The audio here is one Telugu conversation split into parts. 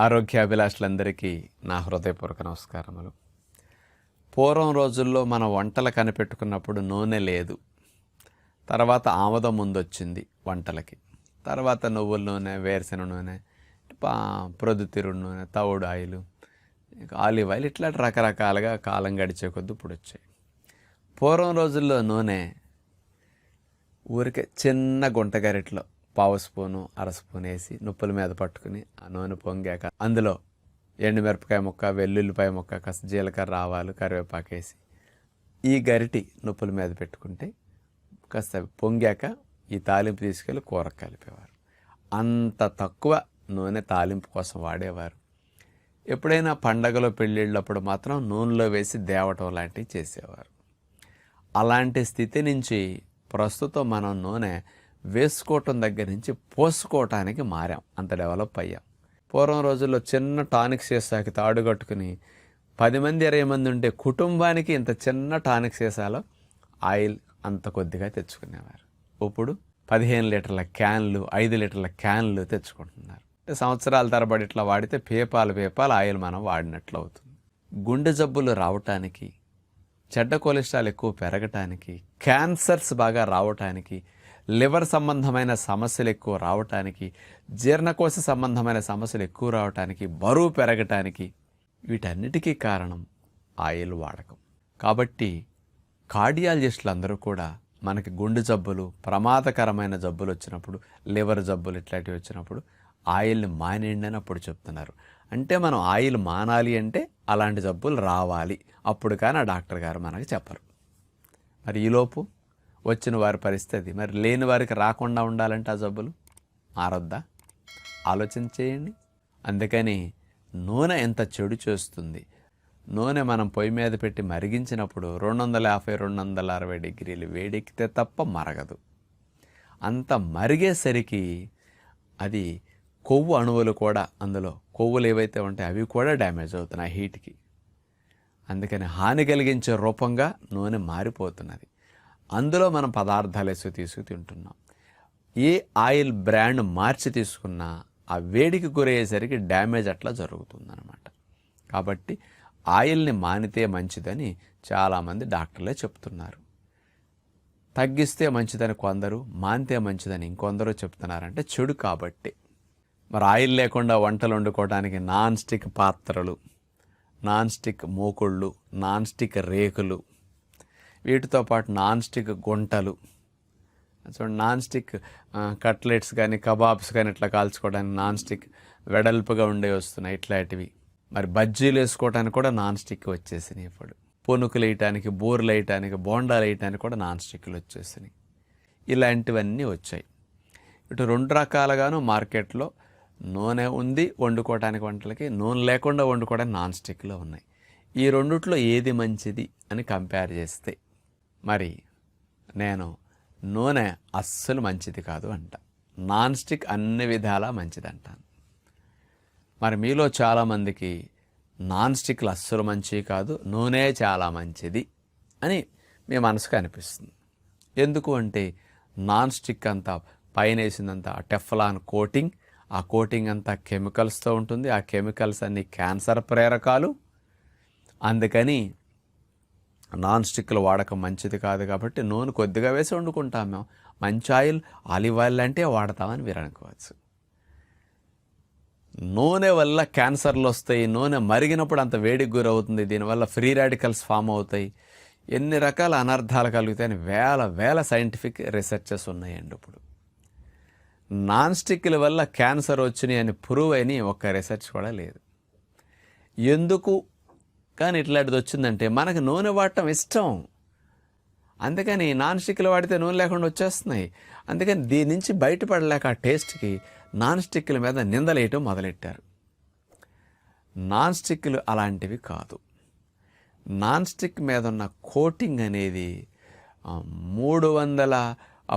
ఆరోగ్యాభిలాషులందరికీ నా హృదయపూర్వక నమస్కారములు. పూర్వం రోజుల్లో మన వంటలు కనిపెట్టుకున్నప్పుడు నూనె లేదు. తర్వాత ఆముదం ముందు వచ్చింది వంటలకి. తర్వాత నువ్వుల నూనె వేరుశెనగ నూనె పా ప్రొద్దుతిరుడు నూనె తవుడు ఆయిల్ ఆలివ్ ఆయిల్ ఇట్లా రకరకాలుగా కాలం గడిచే కొద్ది ఇప్పుడు వచ్చాయి పూర్వం రోజుల్లో నూనె ఊరికే చిన్న గుంట గరిటలో పావు స్పూను అర స్పూన్ వేసి నుప్పుల మీద పట్టుకుని ఆ నూనె పొంగాక అందులో ఎండుమిరపకాయ ముక్క వెల్లుల్లిపాయ ముక్క కాస్త జీలకర్ర ఆవాలు కరివేపాకు వేసి ఈ గరిటి నుప్పుల మీద పెట్టుకుంటే కాస్త పొంగాక ఈ తాలింపు తీసుకెళ్ళి కూర కలిపేవారు. అంత తక్కువ నూనె తాలింపు కోసం వాడేవారు. ఎప్పుడైనా పండగలో పెళ్ళిళ్ళప్పుడు మాత్రం నూనెలో వేసి దేవటం లాంటివి చేసేవారు. అలాంటి స్థితి నుంచి ప్రస్తుతం మనం నూనె వేసుకోవటం దగ్గర నుంచి పోసుకోవటానికి మారాం. అంత డెవలప్ అయ్యాం. పూర్వం రోజుల్లో చిన్న టానిక్స్ చేసాకి తాడు కట్టుకుని పది మంది ఇరవై మంది ఉండే కుటుంబానికి ఇంత చిన్న టానిక్ సీసాలో ఆయిల్ అంత కొద్దిగా తెచ్చుకునేవారు. ఇప్పుడు పదిహేను లీటర్ల క్యాన్లు ఐదు లీటర్ల క్యాన్లు తెచ్చుకుంటున్నారు. సంవత్సరాల తరబడి ఇట్లా వాడితే పేపాలు పేపాలు ఆయిల్ మనం వాడినట్లు అవుతుంది. గుండె జబ్బులు రావటానికి చెడ్డ కొలెస్ట్రాల్ ఎక్కువ పెరగటానికి క్యాన్సర్స్ బాగా రావటానికి లివర్ సంబంధమైన సమస్యలు ఎక్కువ రావటానికి జీర్ణకోశ సంబంధమైన సమస్యలు ఎక్కువ రావటానికి బరువు పెరగటానికి వీటన్నిటికీ కారణం ఆయిల్ వాడకం. కాబట్టి కార్డియాలజిస్టులు అందరూ కూడా మనకి గుండె జబ్బులు ప్రమాదకరమైన జబ్బులు వచ్చినప్పుడు లివర్ జబ్బులు ఇట్లాంటివి వచ్చినప్పుడు ఆయిల్ని మానేయండి అని అప్పుడు చెప్తున్నారు. అంటే మనం ఆయిల్ మానాలి అంటే అలాంటి జబ్బులు రావాలి. అప్పుడు కానీ ఆ డాక్టర్ గారు మనకు చెప్పరు. మరి ఈలోపు వచ్చిన వారి పరిస్థితి. మరి లేని వారికి రాకుండా ఉండాలంటే ఆ జబ్బులు మారొద్దా? ఆలోచన చేయండి. అందుకని నూనె ఎంత చెడు చేస్తుంది. నూనె మనం పొయ్యి మీద పెట్టి మరిగించినప్పుడు రెండు వందల యాభై రెండు వందల అరవై డిగ్రీలు వేడెక్కితే తప్ప మరగదు. అంత మరిగేసరికి అది కొవ్వు అణువులు కూడా అందులో కొవ్వులు ఏవైతే ఉంటాయో అవి కూడా డ్యామేజ్ అవుతున్నాయి హీట్కి. అందుకని హాని కలిగించే రూపంగా నూనె మారిపోతున్నది. అందులో మనం పదార్థాలు వేసి తీసుకు తింటున్నాం. ఏ ఆయిల్ బ్రాండ్ మార్చి తీసుకున్నా ఆ వేడికి గురయ్యేసరికి డ్యామేజ్ అట్లా జరుగుతుందన్నమాట. కాబట్టి ఆయిల్ని మానితే మంచిదని చాలామంది డాక్టర్లే చెప్తున్నారు. తగ్గిస్తే మంచిదని కొందరు మానితే మంచిదని ఇంకొందరు చెప్తున్నారంటే చెడు కాబట్టి. మరి ఆయిల్ లేకుండా వంటలు వండుకోవడానికి నాన్ స్టిక్ పాత్రలు నాన్ స్టిక్ మూకుళ్ళు నాన్ స్టిక్ రేకులు వీటితో పాటు నాన్ స్టిక్ గుంటలు. చూడండి నాన్ స్టిక్ కట్లెట్స్ కానీ కబాబ్స్ కానీ ఇట్లా కాల్చుకోవడానికి నాన్ స్టిక్ వెడల్పుగా ఉండే వస్తున్నాయి ఇట్లాంటివి. మరి బజ్జీలు వేసుకోవడానికి కూడా నాన్ స్టిక్ వచ్చేసినాయి ఇప్పుడు. పునుకులు వేయటానికి బూరెలు వేయటానికి బోండాలు వేయటానికి కూడా నాన్ స్టిక్లు వచ్చేసినాయి. ఇలాంటివన్నీ వచ్చాయి. ఇటు రెండు రకాలుగాను మార్కెట్లో నూనె ఉంది వండుకోవడానికి వంటలకి నూనె లేకుండా వండుకోవడానికి నాన్ స్టిక్లో ఉన్నాయి. ఈ రెండిట్లో ఏది మంచిది అని కంపేర్ చేస్తే మరి నేను నూనె అస్సలు మంచిది కాదు అంట. నాన్ స్టిక్ అన్ని విధాలా మంచిదంటాను. మరి మీలో చాలామందికి నాన్ స్టిక్లు అస్సలు మంచివి కాదు నూనె చాలా మంచిది అని మీ మనసుకు అనిపిస్తుంది. ఎందుకు అంటే నాన్ స్టిక్ అంతా పైన వేసిందంతా టెఫ్లాన్ కోటింగ్ ఆ కోటింగ్ అంతా కెమికల్స్తో ఉంటుంది ఆ కెమికల్స్ అన్ని క్యాన్సర్ ప్రేరకాలు. అందుకని నాన్ స్టిక్లు వాడకం మంచిది కాదు కాబట్టి నూనె కొద్దిగా వేసి వండుకుంటాం మేము. మంచి ఆయిల్ ఆలివ్ ఆయిల్ అంటే వాడతామని మీరు అనుకోవచ్చు. నూనె వల్ల క్యాన్సర్లు వస్తాయి నూనె మరిగినప్పుడు అంత వేడికి గురవుతుంది దీనివల్ల ఫ్రీ రాడికల్స్ ఫామ్ అవుతాయి. ఎన్ని రకాల అనర్థాలు కలుగుతాయని వేల వేల సైంటిఫిక్ రీసెర్చెస్ ఉన్నాయండి ఇప్పుడు. నాన్ స్టిక్ల వల్ల క్యాన్సర్ వచ్చినాయి అని ప్రూవ్ అయిన ఒక్క రీసెర్చ్ కూడా లేదు. ఎందుకు కానీ ఇట్లాంటిది వచ్చిందంటే మనకు నూనె వాడటం ఇష్టం. అందుకని నాన్ స్టిక్లు వాడితే నూనె లేకుండా వచ్చేస్తున్నాయి. అందుకని దీని నుంచి బయటపడలేక ఆ టేస్ట్కి నాన్ స్టిక్ల మీద నిందలేయటం మొదలెట్టారు. నాన్ స్టిక్లు అలాంటివి కాదు. నాన్ స్టిక్ మీద ఉన్న కోటింగ్ అనేది మూడు వందల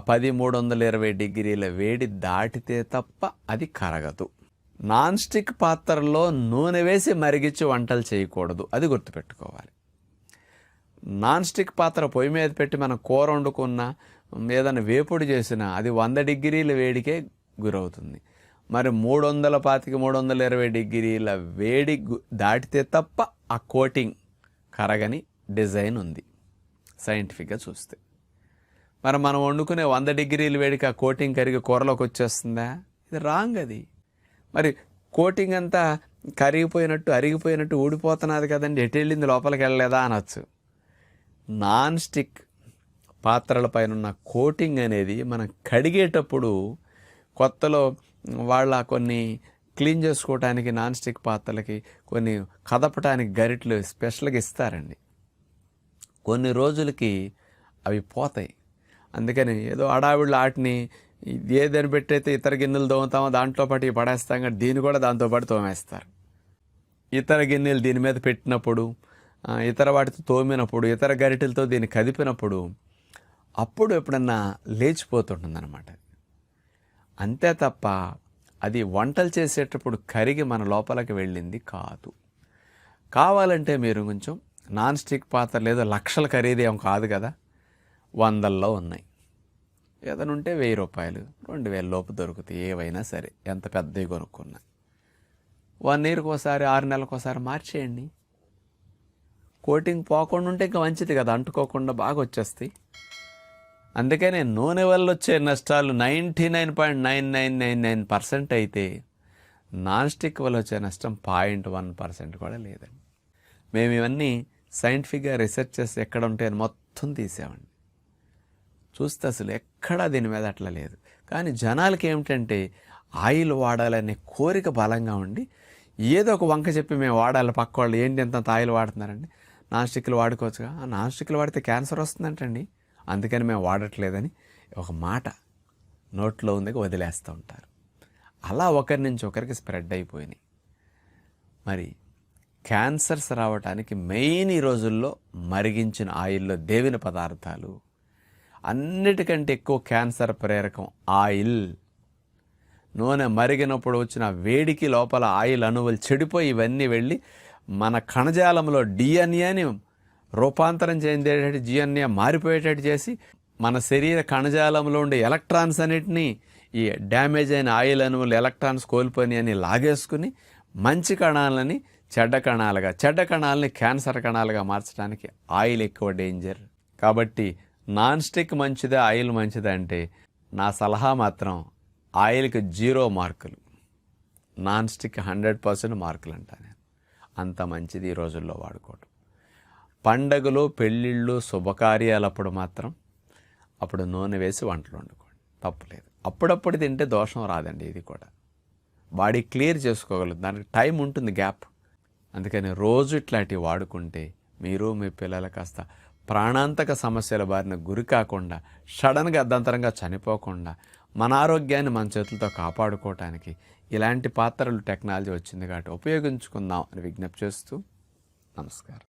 పది మూడు వందల ఇరవై డిగ్రీల వేడి దాటితే తప్ప అది కరగదు. నాన్ స్టిక్ పాత్రలో నూనె వేసి మరిగించి వంటలు చేయకూడదు. అది గుర్తుపెట్టుకోవాలి. నాన్ స్టిక్ పాత్ర పొయ్యి మీద పెట్టి మనం కూర వండుకున్నా ఏదైనా వేపుడు చేసినా అది వంద డిగ్రీల వేడికే గురవుతుంది. మరి మూడు వందల పాతిక మూడు వందల ఇరవై డిగ్రీల వేడి దాటితే తప్ప ఆ కోటింగ్ కరగని డిజైన్ ఉంది. సైంటిఫిక్గా చూస్తే. మరి మనం వండుకునే వంద డిగ్రీల వేడికి ఆ కోటింగ్ కరిగి కూరలోకి వచ్చేస్తుందా? ఇది రాంగ్ అది. మరి కోటింగ్ అంతా కరిగిపోయినట్టు అరిగిపోయినట్టు ఊడిపోతున్నది కదండి. ఎటు వెళ్ళింది? లోపలికి వెళ్ళలేదా అనొచ్చు. నాన్ స్టిక్ పాత్రల పైన ఉన్న కోటింగ్ అనేది మనం కడిగేటప్పుడు కొత్తలో వాళ్ళ కొన్ని క్లీన్ చేసుకోవటానికి నాన్ స్టిక్ పాత్రలకి కొన్ని కదపటానికి గరిట్లు స్పెషల్గా ఇస్తారండి. కొన్ని రోజులకి అవి పోతాయి. అందుకని ఏదో అడావిళ్ళు వాటిని ఏదని పెట్టయితే ఇతర గిన్నెలు తోముతామో దాంట్లో పాటు ఇవి పడేస్తాం కానీ దీన్ని కూడా దాంతో పాటు తోమేస్తారు. ఇతర గిన్నెలు దీని మీద పెట్టినప్పుడు ఇతర వాటితో తోమినప్పుడు ఇతర గరిటెలతో దీన్ని కదిపినప్పుడు అప్పుడు ఎప్పుడన్నా లేచిపోతుంటుందన్నమాట. అంతే తప్ప అది వంటలు చేసేటప్పుడు కరిగి మన లోపలికి వెళ్ళింది కాదు. కావాలంటే మీరు కొంచెం నాన్ స్టిక్ పాత్ర లేదో లక్షల ఖరీదేం కాదు కదా వందల్లో ఉన్నాయి. ఏదైనా ఉంటే వెయ్యి రూపాయలు రెండు వేల లోపు దొరుకుతాయి ఏవైనా సరే. ఎంత పెద్దవి కొనుక్కున్నా. వన్ ఇయర్కి ఒకసారి ఆరు నెలలకు ఒకసారి మార్చేయండి. కోటింగ్ పోకుండా ఉంటే ఇంకా మంచిది కదా అంటుకోకుండా బాగా వచ్చేస్తాయి. అందుకనే నూనె వల్ల వచ్చే నష్టాలు ninety nine point nine nine nine nine percent అయితే నాన్ స్టిక్ వల్ల వచ్చే నష్టం పాయింట్ వన్ పర్సెంట్ కూడా లేదండి. మేము ఇవన్నీ సైంటిఫిక్గా రీసెర్చ్ చేసి ఎక్కడ ఉంటాయని మొత్తం తీసామండి చూస్తే అసలు ఎక్కడా దీని మీద అట్లా లేదు. కానీ జనాలకి ఏమిటంటే ఆయిల్ వాడాలనే కోరిక బలంగా ఉండి ఏదో ఒక వంక చెప్పి మేము వాడాలి పక్క వాళ్ళు ఏంటి ఎంత ఆయిల్ వాడుతున్నారండి? నాన్ స్టిక్లు వాడుకోవచ్చుగా? ఆ నాన్ స్టిక్లు వాడితే క్యాన్సర్ వస్తుందంటండి. అందుకని మేము వాడట్లేదని ఒక మాట నోట్లో ఉందిగా వదిలేస్తూ ఉంటారు. అలా ఒకరి నుంచి ఒకరికి స్ప్రెడ్ అయిపోయినాయి. మరి క్యాన్సర్స్ రావడానికి మెయిన్ ఈ రోజుల్లో మరిగించిన ఆయిల్లో దేవిన పదార్థాలు అన్నిటికంటే ఎక్కువ క్యాన్సర్ ప్రేరకం ఆయిల్. నూనె మరిగినప్పుడు వచ్చిన వేడికి లోపల ఆయిల్ అణువులు చెడిపోయి ఇవన్నీ వెళ్ళి మన కణజాలంలో డిఎన్ఏని రూపాంతరం చెందేటట్టు డిఎన్ఏ మారిపోయేటట్టు చేసి మన శరీర కణజాలంలో ఉండే ఎలక్ట్రాన్స్ అన్నిటినీ ఈ డ్యామేజ్ అయిన ఆయిల్ అణువులు ఎలక్ట్రాన్స్ కోల్పోయి అని లాగేసుకుని మంచి కణాలని చెడ్డ కణాలుగా చెడ్డ కణాలని క్యాన్సర్ కణాలుగా మార్చడానికి ఆయిల్ ఎక్కువ డేంజర్. కాబట్టి నాన్ స్టిక్ మంచిదా ఆయిల్ మంచిదా అంటే నా సలహా మాత్రం ఆయిల్కి జీరో మార్కులు. నాన్ స్టిక్ హండ్రెడ్ పర్సెంట్ మార్కులు అంటా నేను. అంత మంచిది ఈ రోజుల్లో వాడుకోవడం పండగలు పెళ్ళిళ్ళు శుభకార్యాలప్పుడు మాత్రం అప్పుడు నూనె వేసి వంటలు వండుకోండి. తప్పులేదు. అప్పుడప్పుడు తింటే దోషం రాదండి ఇది కూడా. బాడీ క్లియర్ చేసుకోగలదు. దానికి టైం ఉంటుంది గ్యాప్. అందుకని రోజు ఇట్లాంటివి వాడుకుంటే మీరు మీ పిల్లలు కాస్త ప్రాణాంతక సమస్యల బారిన గురి కాకుండా సడన్గా అర్ధంతరంగా చనిపోకుండా మన ఆరోగ్యాన్ని మన చేతులతో కాపాడుకోవటానికి ఇలాంటి పాత్రలు టెక్నాలజీ వచ్చింది కాబట్టి ఉపయోగించుకుందాం అని విజ్ఞప్తి చేస్తూ నమస్కారం.